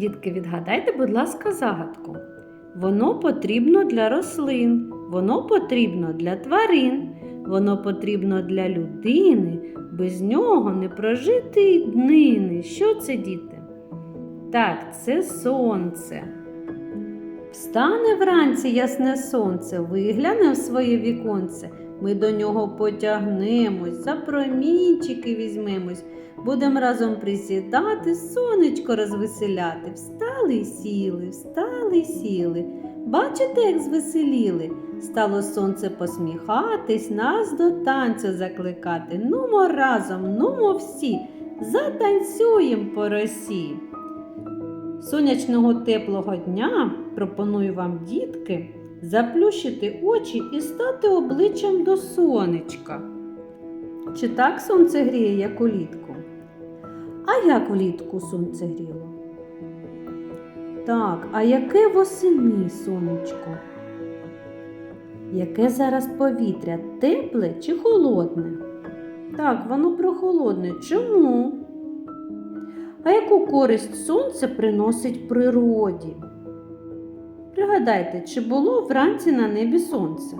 Дітки, відгадайте, будь ласка, загадку. Воно потрібно для рослин, воно потрібно для тварин, воно потрібно для людини. Без нього не прожити й днини. Що це, діти? Так, це сонце. Встане вранці ясне сонце, вигляне в своє віконце. Ми до нього потягнемось, за промінчики візьмемось, будем разом присідати, сонечко розвеселяти. Встали й сіли, встали й сіли. Бачите, як звеселіли? Стало сонце посміхатись, нас до танцю закликати. Нумо разом, нумо всі, затанцюєм по росі. Сонячного теплого дня пропоную вам, дітки, заплющити очі і стати обличчям до сонечка. Чи так сонце гріє, як улітку? А як влітку сонце гріло? Так, а яке восени сонечко? Яке зараз повітря? Тепле чи холодне? Так, воно прохолодне. Чому? А яку користь сонце приносить природі? Пригадайте, чи було вранці на небі сонце?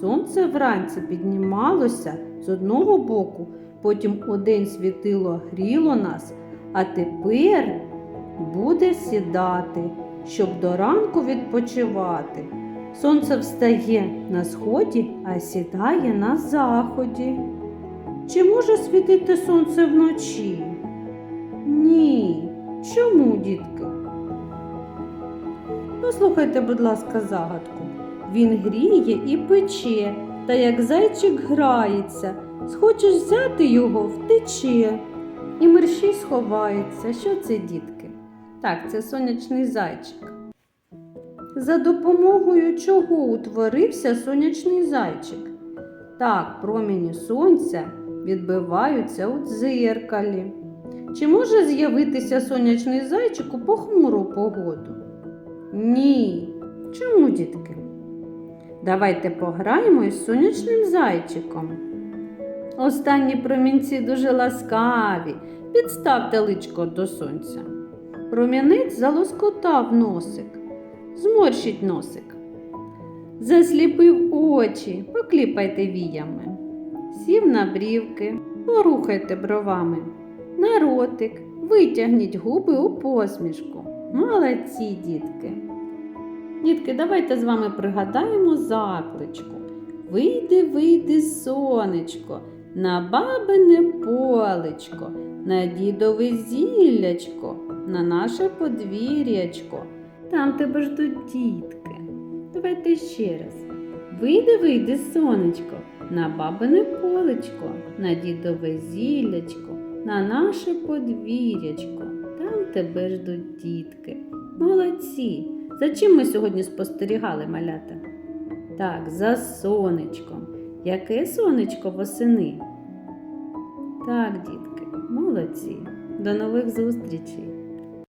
Сонце вранці піднімалося з одного боку, потім удень світило гріло нас, а тепер буде сідати, щоб до ранку відпочивати. Сонце встає на сході, а сідає на заході. Чи може світити сонце вночі? Ні. Чому, дітки? Послухайте, будь ласка, загадку. Він гріє і пече, та як зайчик грається, схочеш взяти його, втече. І мерщій сховається. Що це, дітки? Так, це сонячний зайчик. За допомогою чого утворився сонячний зайчик? Так, промені сонця відбиваються у дзеркалі. Чи може з'явитися сонячний зайчик у похмуру погоду? Ні. Чому, дітки? Давайте пограємо із сонячним зайчиком. Останні промінці дуже ласкаві. Підставте личко до сонця. Промінець залоскотав носик. Зморщіть носик. Засліпив очі, покліпайте віями. Сів на брівки, порухайте бровами. На ротик, витягніть губи у посмішку. Молодці, дітки. Дітки, давайте з вами пригадаємо закличку. Вийди, вийди, сонечко, на бабине полечко, на дідове зіллячко, на наше подвір'ячко. Там тебе ждуть дітки. Давайте ще раз. Вийди, вийди, сонечко, на бабине полечко, на дідове зіллячко, на наше подвір'ячко. Тебе ждуть дітки. Молодці! За чим ми сьогодні спостерігали, малята? Так, за сонечком. Яке сонечко восени? Так, дітки, молодці. До нових зустрічей!